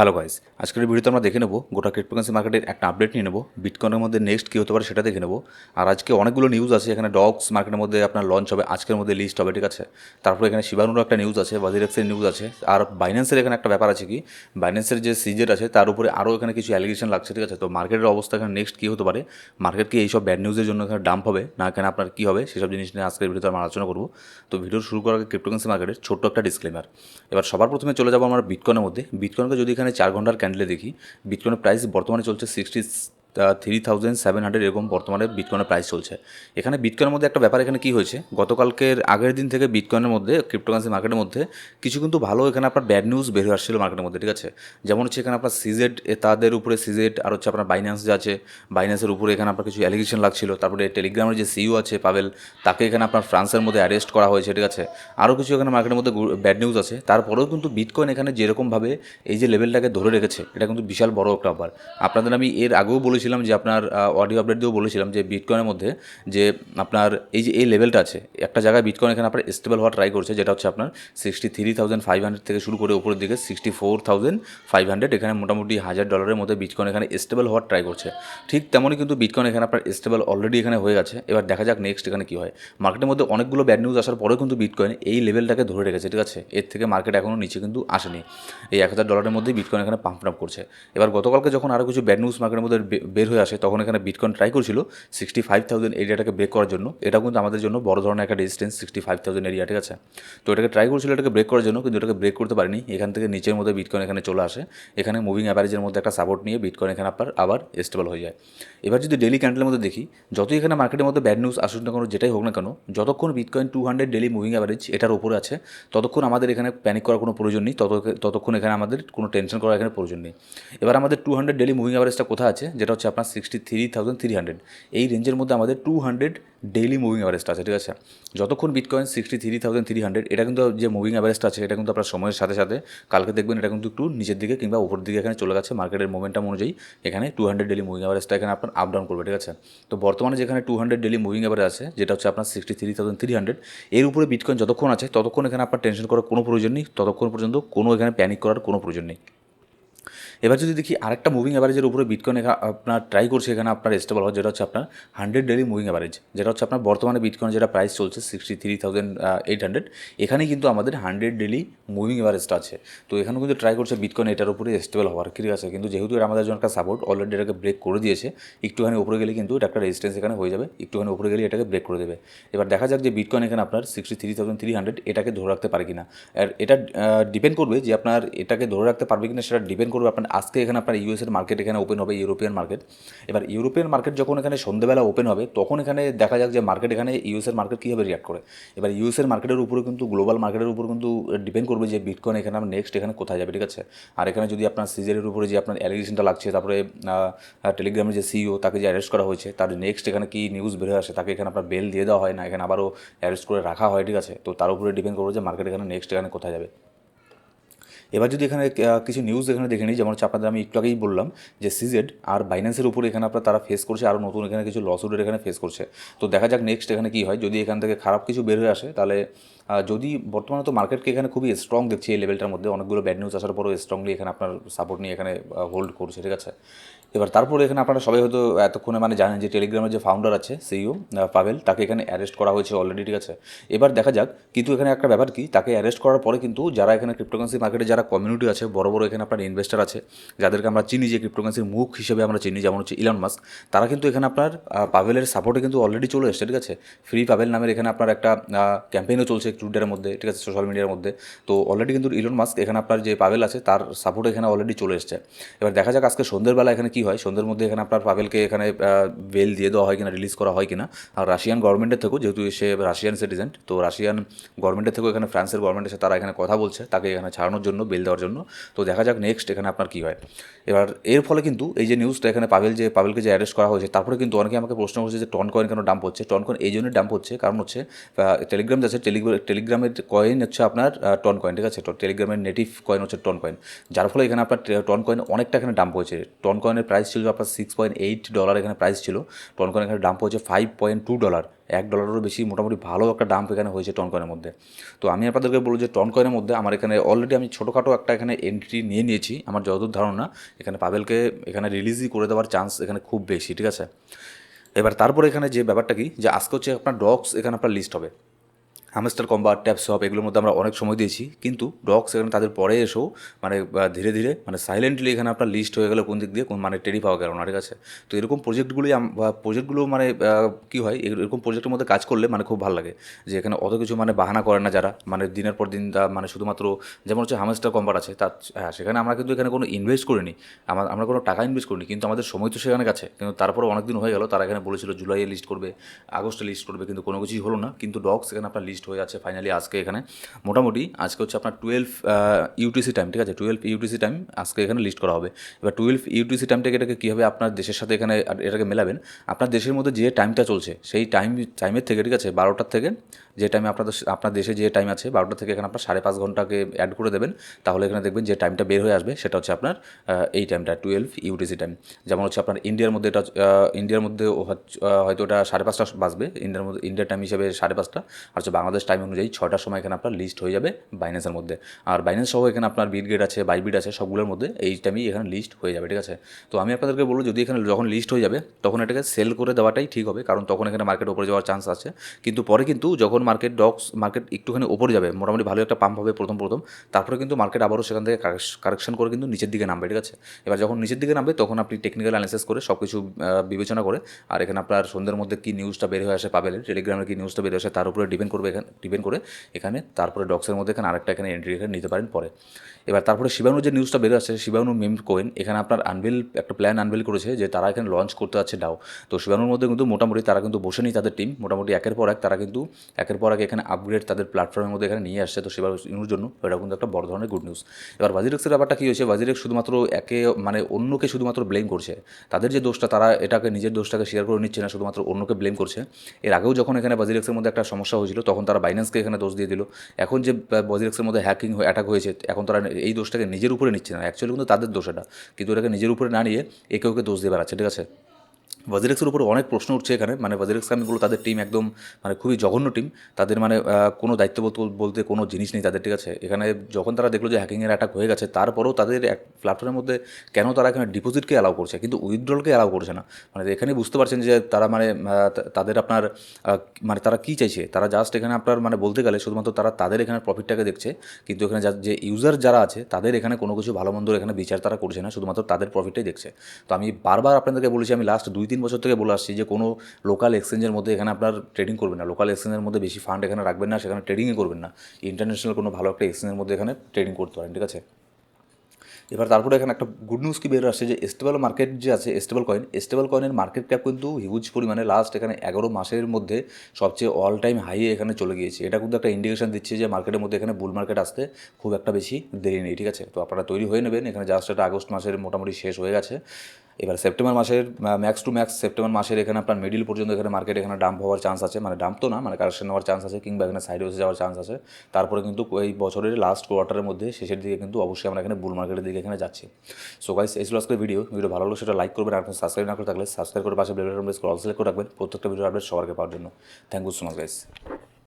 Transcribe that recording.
Hello guys আজকের ভিডিওতে আমরা দেখে নেব গোটা ক্রিপ্টোকারেন্সি মার্কেটের একটা আপডেট নিয়ে নেব। বিটকয়েনের মধ্যে নেক্সট কী হতে পারে সেটা দেখে নেব। আর আজকে অনেকগুলো নিউজ আছে, এখানে ডক্স মার্কেটের মধ্যে আপনার লঞ্চ হবে, আজকের মধ্যে লিস্ট হবে, ঠিক আছে? তারপরে এখানে শিবানুরও একটা নিউজ আছে বাজিরেক্সের নিউজ আছে। আর বাইন্যান্সের এখানে একটা ব্যাপার আছে কি? বাইন্যান্সের যে সিজেট আছে, তার উপরে আরও এখানে কিছু অ্যালিগেশন লাগছে, ঠিক আছে? তো মার্কেটের অবস্থা এখানে নেক্সট কী হতে পারে? মার্কেট কি এইসব ব্যাড নিউজের জন্য এখানে ডাম্প হবে? না এখানে আপনার কী হবে? সেসব জিনিস নিয়ে আজকের ভিডিওতে আমরা আলোচনা করব। তো ভিডিও শুরু করার আগে ক্রিপ্টোকারেন্সি মার্কেটের ছোট্ট একটা ডিসক্লেমার এবার সবার প্রথমে চলে যাব আমার বিটকয়েনের মধ্যে। বিটকয়েনকে যদি এখানে চার ঘণ্টার ক্যান্ডেলে দেখি। বিটকয়েনের প্রাইস বর্তমানে চলছে sixty three thousand seven hundred এরকম বর্তমানে বিটকয়েনের প্রাইস চলছে। এখানে বিটকয়েনের মধ্যে একটা ব্যাপার এখানে কী হয়েছে? গতকালকের আগের দিন থেকে বিটকয়েনের মধ্যে ক্রিপ্টোকারেন্সি মার্কেটের মধ্যে কিছু কিন্তু ভালো এখানে আপনার ব্যাড নিউজ বের হয়ে আসছিল মার্কেটের মধ্যে, ঠিক আছে? যেমন হচ্ছে এখানে আপনার সিজেড তাদের উপরে সিজেড আর হচ্ছে আপনার বাইন্যান্স যে আছে বাইন্যান্সের উপরে এখানে আপনার কিছু অ্যালিগেশন লাগছিল। তারপরে টেলিগ্রামের যে সিইও আছে পাবেল তাকে এখানে আপনার ফ্রান্সের মধ্যে অ্যারেস্ট করা হয়েছে, ঠিক আছে? আরও কিছু এখানে মার্কেটের মধ্যে ব্যাড নিউজ আছে। তারপরেও কিন্তু বিটকয়েন এখানে যেরকমভাবে এই যে লেভেলটাকে ধরে রেখেছে, এটা কিন্তু বিশাল বড় একটা ব্যাপার। আপনাদের আমি এর আগেও বলেছিলাম যে আপনার অডিও আপডেট দিয়েও বলেছিলাম যে বিটকয়েনের মধ্যে যে আপনার এই যে, এই লেভেলটা আছে, একটা জায়গায় বিটকয়েন এখানে আপনার স্টেবল হওয়ার ট্রাই করছে, যেটা হচ্ছে আপনার sixty three thousand five hundred থেকে শুরু করে উপরের দিকে sixty four thousand five hundred এখানে মোটামুটি হাজার ডলারের মধ্যে বিটকয়েন এখানে স্টেবল হওয়ার ট্রাই করছে। ঠিক তেমনই কিন্তু বিটকয়েন এখানে আপনার স্টেবল অলরেডি এখানে হয়ে গেছে। এবার দেখা যাক নেক্সট এখানে কী হয়। মার্কেটের মধ্যে অনেকগুলো ব্যাড নিউজ আসার পরেও কিন্তু বিটকয়েন এই লেভেলটাকে ধরে রেখেছে, ঠিক আছে? এর থেকে মার্কেট এখনও নিচে কিন্তু আসেনি। এই এক হাজার ডলারের মধ্যেই বিটকয়েন এখানে পাম্প করছে। এবার গতকালকে যখন আরও কিছু ব্যাড নিউজ মার্কেটের মধ্যে বের হয়ে আসে, তখন এখানে বিটকয়েন ট্রাই করছিল সিক্সটি ফাইভ থাউজেন্ড এরিয়াটাকে ব্রেক করার জন্য। এটাও কিন্তু আমাদের জন্য বড় ধরনের একটা resistance sixty five thousand area ঠিক আছে? তো এটাকে ট্রাই করছিল, এটাকে ব্রেক করার জন্য, কিন্তু এটাকে ব্রেক করতে পারেনি। এখান থেকে নিচের মধ্যে বিটকয়েন এখানে চলে আসে। এখানে মুভিং অ্যাভারেজের মধ্যে একটা সাপোর্ট নিয়ে বিটকয়েন এখানে আপনার আবার স্টেবল হয়ে যায়। এবার যদি ডেলি ক্যান্ডেলের মধ্যে দেখি, যতই এখানে মার্কেটের মধ্যে ব্যাড নিউজ আসুক না কেন, যেটাই হোক না কেন, যতক্ষণ bitcoin two hundred daily moving average এটার উপরে আছে, ততক্ষণ আমাদের এখানে প্যানিক করার কোনো প্রয়োজন নেই তত ততক্ষণ এখানে আমাদের কোনো টেনশন করার এখানে প্রয়োজন নেই। এবার আমাদের টু হান্ড্রেড ডেলি মুভিং অ্যাভারেজটা কোথায় আছে, যেটা হচ্ছে আপনার sixty three thousand three hundred এই রেঞ্জের মধ্যে আমাদের টু হান্ড্রেড ডেইলি মুভিং অ্যাভারেজটা আছে, ঠিক আছে? যতক্ষণ bitcoin sixty three thousand three hundred এটা কিন্তু যে মুভিং অ্যাভারেজটা আছে, এটা কিন্তু আপনার সময়ের সাথে সাথে কালকে দেখবেন এটা কিন্তু একটু নিচের দিকে কিংবা উপরের দিকে এখানে চলে গেছে। মার্কেটের মোমেন্টাম অনুযায়ী এখানে টু হান্ড্রেড ডেলি মুভিং অ্যাভারেজটা এখানে আপনার আপ ডাউন করবে, ঠিক আছে? তো বর্তমানে যেখানে two hundred daily moving average আছে, যেটা হচ্ছে আপনার sixty three thousand three hundred এর উপরে বিটকয়েন যতক্ষণ আছে, ততক্ষণ এখানে আপনার টেনশন করার কোনো প্রয়োজন নেই, ততক্ষণ পর্যন্ত কোনো এখানে প্যানিক করার কোনো প্রয়োজন নেই। এবার যদি দেখি আরেকটা মুভিং অ্যাভারেজের উপরে বিটকয়েন আপনার ট্রাই করছে এখানে আপনার স্টেবল হওয়ার, যেটা হচ্ছে আপনার হান্ড্রেড ডেলি মুভিং অ্যাভারেজ যেটা হচ্ছে আপনার বর্তমানে বিটকয়েন যেটা প্রাইস চলছে sixty three thousand eight hundred এখানেই কিন্তু আমাদের হান্ড্রেড ডেলি মুভিং অ্যাভারেজটা আছে। তো এখানেও কিন্তু ট্রাই করছে বিটকয়েন এটার উপরে স্টেবল হওয়ার, ঠিক আছে? কিন্তু যেহেতু এটা আমাদের জন্য একটা সাপোর্ট অলরেডি এটাকে ব্রেক করে দিয়েছে, একটুখানি উপরে গেলে কিন্তু এটা একটা রেজিস্টেন্স এখানে হয়ে যাবে, একটুখানি উপরে গেলে এটাকে ব্রেক করে দেবে। এবার দেখা যাক যে বিটকয়েন এখানে আপনার sixty three thousand three hundred এটাকে ধরে রাখতে পারে কিনা। আর এটা ডিপেন্ড করবে যে আপনার এটাকে ধরে রাখতে পারবে কিনা, সেটা ডিপেন্ড করবে আপনার আজকে এখানে আপনার ইউএসের মার্কেট এখানে ওপেন হবে ইউরোপিয়ান মার্কেট এবার ইউরোপিয়ান মার্কেট যখন এখানে সন্ধ্যেবেলা ওপেন হবে, তখন এখানে দেখা যাক যে মার্কেট এখানে ইউএসের মার্কেট কীভাবে রিয়াক্ট করে। এবার ইউএসের মার্কেটের উপরে কিন্তু গ্লোবাল মার্কেটের উপর কিন্তু ডিপেন্ড করবে যে বিটকয়েন এখানে আমরা নেক্সট এখানে কোথায় যাবে, ঠিক আছে? আর এখানে যদি আপনার সিজারের উপরে যে আপনার অ্যালিগেশনটা লাগছে, তারপরে টেলিগ্রামের যে সিইও তাকে যে অ্যারেস্ট করা হয়েছে, তার নেক্সট এখানে কি নিউজ বেরোয় আসে, তাকে এখানে আপনার বেল দিয়ে দেওয়া হয় না, এখানে আবারও অ্যারেস্ট করে রাখা হয়, ঠিক আছে? তো তার উপরে ডিপেন্ড করবে যে মার্কেট এখানে নেক্সট এখানে কোথায় যাবে। এবার যদি এখানে কিছু নিউজ এখানে দেখে নিই, যেমন হচ্ছে আপনাদের আমি একটু আগেই বললাম যে সিজেড আর বাইন্যান্সের উপরে এখানে আপনার তারা ফেস করছে আরও নতুন এখানে কিছু লসুডের এখানে ফেস করছে। তো দেখা যাক নেক্সট এখানে কী হয়। যদি এখান থেকে খারাপ কিছু বের হয়ে আসে, তাহলে যদি বর্তমানে তো মার্কেটকে এখানে খুবই স্ট্রং দেখছি এই লেভেলটার মধ্যে, অনেকগুলো ব্যাড নিউজ আসার পরও স্ট্রংলি এখানে আপনার সাপোর্ট নিয়ে এখানে হোল্ড করছে, ঠিক আছে? এবার তারপরে এখানে আপনারা সবাই হয়তো এতক্ষণে মানে জানেন যে টেলিগ্রামের যে ফাউন্ডার আছে সিইও পাভেল, তাকে এখানে অ্যারেস্ট করা হয়েছে অলরেডি ঠিক আছে? এবার দেখা যাক, কিন্তু এখানে একটা ব্যাপার কি, তাকে অ্যারেস্ট করার পরে কিন্তু যারা এখানে ক্রিপ্টোকারেন্সি মার্কেটে যারা কমিউনিটি আছে, বড় বড় এখানে আপনার ইনভেস্টার আছে, যাদেরকে আমরা চিনি যে ক্রিপ্টোকারেন্সির মুখ হিসেবে আমরা চিনি, যেমন হচ্ছে ইলন মাস্ক তারা কিন্তু এখানে আপনার পাভেলের সাপোর্টে কিন্তু অলরেডি চলে এসছে, ঠিক আছে? ফ্রি পাভেল নামের এখানে আপনার একটা ক্যাম্পেইনও চলছে টুইটারের মধ্যে, ঠিক আছে? সোশ্যাল মিডিয়ার মধ্যে। তো অলরেডি কিন্তু ইলন মাস্ক এখানে আপনার যে পাভেল আছে, তার সাপোর্ট এখানে অলরেডি চলে এসছে। এবার দেখা যাক আজকে সন্ধ্যের বেলা এখানে কী হয়? সন্ধ্যের মধ্যে এখানে আপনার পাভেলকে এখানে বেল দিয়ে দেওয়া হয় কিনা রিলিজ করা হয় কিনা? আর রাশিয়ান গভর্নমেন্টের থেকেও, যেহেতু সে রাশিয়ান সিটিজেন তো রাশিয়ান গভর্নমেন্টের থেকেও এখানে, ফ্রান্সের গভর্নমেন্টের সাথে তারা এখানে কথা বলছে, তাকে এখানে ছাড়ানোর জন্য বেল দেওয়ার জন্য। তো দেখা যাক নেক্সট এখানে আপনার কী হয়। এবার এর ফলে কিন্তু এই যে নিউজটা এখানে পাভেল যে পাভেলকে যে অ্যারেস্ট করা হয়েছে, তারপরে কিন্তু অনেকে আমাকে প্রশ্ন করছে যে টন কয়েন কেন ডাম্প হচ্ছে? টন কয়েন এই জন্যই ডাম্প হচ্ছে, কারণ হচ্ছে টেলিগ্রাম যাচ্ছে টেলিগ্রাম টেলিগ্রামের কয়েন হচ্ছে আপনার টন কয়েন ঠিক আছে? টেলিগ্রামের নেটিভ কয়েন হচ্ছে টন কয়েন যার ফলে এখানে আপনার টন কয়েন অনেকটা এখানে ডাম্প হয়েছে। টন কয়েনের প্রাইস ছিল আপনার সিক্স পয়েন্ট এইট ডলার এখানে প্রাইস ছিল। টনকয়েন এখানে ডাম্প হয়েছে ফাইভ পয়েন্ট টু ডলার এক ডলারেরও বেশি মোটামুটি ভালো একটা ডাম্প এখানে হয়েছে টনকয়েনের মধ্যে। তো আমি আপনাদেরকে বলব যে টনকয়েনের মধ্যে আমার এখানে অলরেডি আমি ছোটোখাটো একটা এখানে এন্ট্রি নিয়ে নিয়েছি। আমার যতদূর ধারণা, এখানে পাবেলকে এখানে রিলিজই করে দেওয়ার চান্স এখানে খুব বেশি, ঠিক আছে? এবার তারপরে এখানে যে ব্যাপারটা কি? যে আজকে হচ্ছে আপনার ডগস এখানে আপনার লিস্ট হবে। হামস্টার কম্বার ট্যাপ সব এগুলোর মধ্যে আমরা অনেক সময় দিয়েছি। কিন্তু ডগস এখানে তাদের পরে এসেও মানে ধীরে ধীরে মানে সাইলেন্টলি এখানে আপনার লিস্ট হয়ে গেলো কোন দিক দিয়ে, কোন মানে টেরি পাওয়া গেল ঠিক আছে তো এরকম প্রজেক্টগুলি প্রজেক্টগুলো মানে কী হয়, এর- এরকম প্রজেক্টের মধ্যে কাজ করলে মানে খুব ভালো লাগে। যে এখানে অত কিছু মানে বাহানা করে না যারা মানে দিনের পর দিন মানে শুধুমাত্র যেমন হচ্ছে হামস্টার কম্বার আছে, তার হ্যাঁ সেখানে আমরা কিন্তু এখানে কোনো ইনভেস্ট করিনি। আমার আমরা কোনো টাকা ইনভেস্ট করিনি, কিন্তু আমাদের সময় তো সেখানে গেছে। কিন্তু তারপরে অনেক দিন হয়ে গেল, তারা এখানে বলেছিল জুলাইয়ে লিস্ট করবে, আগস্টে লিস্ট করবে, কিন্তু কোনো কিছুই হলো না। কিন্তু ডগস এখানে আপনার লিস্ট হয়ে আছে ফাইনালি আজকে এখানে। মোটামুটি আজকে হচ্ছে আপনার টুয়েলভ ইউটিসি টাইম ঠিক আছে? টুয়েলভ ইউটিসি টাইম আজকে এখানে লিস্ট করা হবে। এবার টুয়েলভ ইউটিসি টাইমটাকে এটাকে কীভাবে আপনার দেশের সাথে এখানে এটাকে মেলাবেন? আপনার দেশের মধ্যে যে টাইমটা চলছে, সেই টাইম টাইমের থেকে, ঠিক আছে? বারোটার থেকে যে টাইমে আপনাদের, আপনার দেশে যে টাইম আছে বারোটা থেকে এখানে আপনার সাড়ে পাঁচ ঘন্টাকে অ্যাড করে দেবেন। তাহলে এখানে দেখবেন যে টাইমটা বের হয়ে আসবে, সেটা হচ্ছে আপনার এই টাইমটা টুয়েলভ ইউটিসি টাইম যেমন হচ্ছে আপনার ইন্ডিয়ার মধ্যে এটা ইন্ডিয়ার মধ্যে হয়তো ওটা সাড়ে পাঁচটা বাজবে। ইন্ডিয়ার মধ্যে ইন্ডিয়ার টাইম হিসেবে সাড়ে পাঁচটা। আর হচ্ছে বাংলাদেশ টাইম অনুযায়ী ছটার সময় এখানে আপনার লিস্ট হয়ে যাবে বাইন্যান্সের মধ্যে। আর বাইন্যান্স সহ এখানে আপনার বিটগেট আছে বাইবিট আছে, সবগুলোর মধ্যে এই টাইমেই এখানে লিস্ট হয়ে যাবে, ঠিক আছে? তো আমি আপনাদেরকে বলব, যদি এখানে যখন লিস্ট হয়ে যাবে, তখন এটাকে সেল করে দেওয়াটাই ঠিক হবে, কারণ তখন এখানে মার্কেট উপরে যাওয়ার চান্স আছে। কিন্তু পরে কিন্তু যখন মার্কেট ডক্স মার্কেট একটুখানি ওপরে যাবে, মোটামুটি ভালো একটা পাম্প হবে প্রথম প্রথম, তারপরে কিন্তু মার্কেট আবারও সেখান থেকে কারেকশন করে কিন্তু নিচের দিকে নামবে, ঠিক আছে? এবার যখন নিচের দিকে নামবে, তখন আপনি টেকনিক্যাল অ্যানালিসিস করে সব কিছু বিবেচনা করে, আর এখানে আপনার সন্ধ্যের মধ্যে কী নিউজটা বের হয়ে আসে পাবেন টেলিগ্রামে কী নিউজটা বের হয়ে আসে, তার উপরে ডিপেন্ড করবে ডিপেন্ড করে এখানে। তারপরে ডক্সের মধ্যে এখানে আরেকটা এখানে এন্ট্রি এখানে নিতে পারেন পরে। এবার তারপরে শিবানুর যে নিউজটা বের আসছে শিবানু মেম কোয়েন এখানে আপনার আনভিল একটা প্ল্যান আনভিল করেছে যে তারা এখানে লঞ্চ করতে যাচ্ছে ডাও তো শিবানুর মধ্যে কিন্তু মোটামুটি তারা কিন্তু বসে নেই তাদের টিম মোটামুটি একের পর এক তারা কিন্তু, একের পর এক এখানে আপগ্রেড তাদের প্ল্যাটফর্মের মধ্যে এখানে নিয়ে আসছে। তো শিবানুর জন্য এটা কিন্তু একটা বড় ধরনের গুড নিউজ এবার বাজিরেক্সের ব্যাপারটা কী হয়েছে? বাজিরেক্স শুধুমাত্র একে মানে অন্যকে শুধুমাত্র ব্লেম করছে। তাদের যে দোষটা, তারা এটাকে নিজের দোষটাকে শেয়ার করে নিচ্ছে না, শুধুমাত্র অন্যকে ব্লেম করছে। এর আগেও যখন এখানে বাজিরেক্সের মধ্যে একটা সমস্যা হয়েছিল, তখন তারা বাইন্যান্সকে এখানে দোষ দিয়ে দিল। এখন যে বজিরেক্সের মধ্যে হ্যাকিং অ্যাটাক হয়েছে, এখন তারা এই দোষটাকে নিজের উপরে নিচ্ছে না। অ্যাকচুয়ালি কিন্তু তাদের দোষ এটা। কিন্তু এটাকে নিজের উপরে না নিয়ে একে ওকে দোষ দিয়ে বেড়াচ্ছে, ঠিক আছে? ওয়াজিরেক্সের উপর অনেক প্রশ্ন উঠছে এখানে। মানে ওয়াজিরেক্সকে আমি বলব তাদের টিম একদম মানে খুবই জঘন্য টিম তাদের মানে কোনো দায়িত্ববোধ বলতে কোনো জিনিস নেই তাদের, ঠিক আছে? এখানে যখন তারা দেখল যে হ্যাকিংয়ের অ্যাটাক হয়ে গেছে, তারপরেও তাদের এক প্ল্যাটফর্মের মধ্যে কেন তারা এখানে ডিপোজিটকে অ্যালাউ করছে? কিন্তু উইথড্রলকে অ্যালাউ করছে না। মানে এখানে বুঝতে পারছেন যে তারা মানে তাদের আপনার মানে তারা কী চাইছে? তারা জাস্ট এখানে আপনার মানে বলতে গেলে শুধুমাত্র তারা তাদের এখানে প্রফিটটাকে দেখছে। কিন্তু এখানে যা- যে ইউজার যারা আছে, তাদের এখানে কোনো কিছু ভালো মন্দ এখানে বিচার তারা করছে না, শুধুমাত্র তাদের প্রফিটটাই দেখছে। তো আমি বারবার আপনাদেরকে বলেছি, আমি লাস্ট দুই তিন বছর থেকে বলে আসছি যে কোনো লোকাল এক্সচেঞ্জের মধ্যে এখানে আপনার ট্রেডিং করবেন না। লোকাল এক্সচেঞ্জের মধ্যে বেশি ফান্ড এখানে রাখবেন না, সেখানে ট্রেডিংই করবেন না। ইন্টারন্যাশনাল কোনো ভালো একটা এক্সচেঞ্জের মধ্যে এখানে ট্রেডিং করতে পারেন, ঠিক আছে? এবার তারপরে এখানে একটা গুড নিউজ কি বের আসছে যে স্টেবল মার্কেট যে আছে স্টেবল কয়েন স্টেবল কয়েনের মার্কেট ক্যাপ কিন্তু হিউজ পরিমাণে লাস্ট এখানে এগারো মাসের মধ্যে সবচেয়ে অল টাইম হাই এখানে চলে গিয়েছে। এটা কিন্তু একটা ইন্ডিকেশন দিচ্ছে যে মার্কেটের মধ্যে এখানে বুল মার্কেট আসতে খুব একটা বেশি দেরি নেই, ঠিক আছে? তো আপনারা তৈরি হয়ে নেবেন। এখানে জাস্ট এটা আগস্ট মাসের মোটামুটি শেষ হয়ে গেছে। এবার সেপ্টেম্বর মাসের ম্যাক্স টু ম্যাক্স সেপ্টেম্বর মাসের এখানে আপনার মিডিল পর্যন্ত এখানে মার্কেট এখানে ডাম্প হওয়ার চান্স আছে। মানে ডাম্প তো না মানে কারেকশন হওয়ার চান্স আছে কিংবা এখানে সাইড বসে যাওয়ার চান্স আছে। তারপরে কিন্তু এই বছরের লাস্ট কোয়ার্টারের মধ্যে শেষের দিকে কিন্তু অবশ্যই আমরা এখানে বুল মার্কেটের দিকে এখানে যাচ্ছি। সো গাইস এই ছিল আজকের ভিডিও ভিডিও ভালো লাগলে সেটা লাইক করবেন আর সাবস্ক্রাইব না করে থাকলে সাবস্ক্রাইব করে পাশে বেল করে সিলেক্ট করে রাখবেন। প্রত্যেকটা ভিডিও আপডেট সবারকে পাওয়ার জন্য। Thank you so much guys